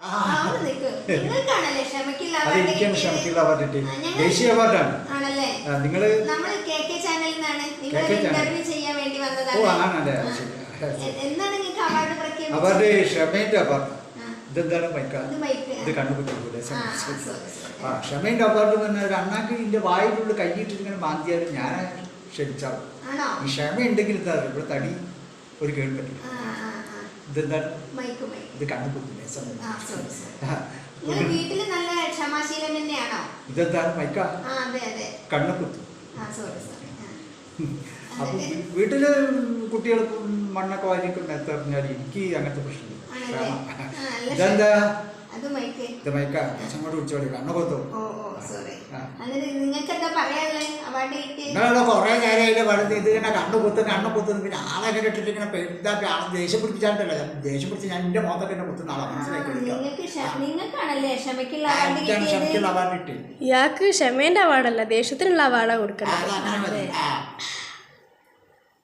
ആ, അവിടെ നിൽക്ക്. നിങ്ങൾക്കാണല്ലേ ക്ഷമയ്ക്കുള്ള അത് award എനിക്കാണ് കിട്ടിയത്? ക്ഷമയ്ക്കുള്ള അവാർഡ് കിട്ടി ആ, ഞങ്ങൾ- ദേശീയ അവാർഡാണ് വേണ്ടി ഓ ആണല്ലേ അവാർഡ് പ്രഖ്യാപിച്ചത്? അവാർഡ് ഇതെന്താണ് മൈക്ക? ഇത് കണ്ടുപിടിക്കൂലെ ആ, അവാർഡ് എന്ന് പറഞ്ഞാൽ ഒരു അണ്ണാക്ക് ഇതിന്റെ വായിലുള്ള കൈയിട്ട് ഇങ്ങനെ മാന്തിയാലും ഞാൻ ക്ഷമിച്ചാവും ആണോ? ഈ ക്ഷമ ഉണ്ടെങ്കിൽ ഇവിടെ തടി ഒരു കേട് പറ്റില്ല. ആ ആ ആ ഇതെന്താണ്? ഇത് ഇതെന്താണ് മൈക്ക? കണ്ണു കുത്തും അപ്പൊ വീട്ടിൽ കുട്ടികൾ മണ്ണൊക്കെ വാരിക്കൊണ്ട് പറഞ്ഞാൽ എനിക്ക് അങ്ങനത്തെ പ്രശ്നമില്ല. ഇതെന്താ? ഇത് മൈക്ക അങ്ങോട്ട് വിളിച്ചോളി കണ്ണു കൊത്തും സോറി. എന്നിട്ട് നിങ്ങൾക്ക് എന്താ പറയാനുള്ളത് അവാർഡ് കിട്ടി നിങ്ങളുടെ കുറെ നേരം അതിന്റെ പടുത്ത് ഇത് ഇങ്ങനെ കണ്ണു കുത്തും കണ്ണു കുത്തുന്നു പിന്നെ ആളെ ഇങ്ങനെ ഇട്ടിട്ട് ഇങ്ങനെ ഇതാക്കി ആളെ ദേഷ്യം പിടിപ്പിച്ചാണ്ടല്ലോ? ദേഷ്യം പിടിച്ച് ഞാൻ എന്റെ മുഖത്തൊക്കെ എന്നെ കുത്തുന്ന ആളെ മനസ്സിലാക്കി നിങ്ങൾക്ക് ക്ഷ- നിങ്ങൾക്കാണല്ലേ ക്ഷമയ്ക്കുള്ള അവാർഡ് എനിക്കാണ് കിട്ടിയത്? ക്ഷമിക്കുള്ള അവാർഡ് കിട്ടി ഇയാൾക്ക് ക്ഷമേന്റെ അവാർഡല്ല ദേഷ്യത്തിനുള്ള അവാർഡാണ് കൊടുക്കേണ്ടത്. ആ.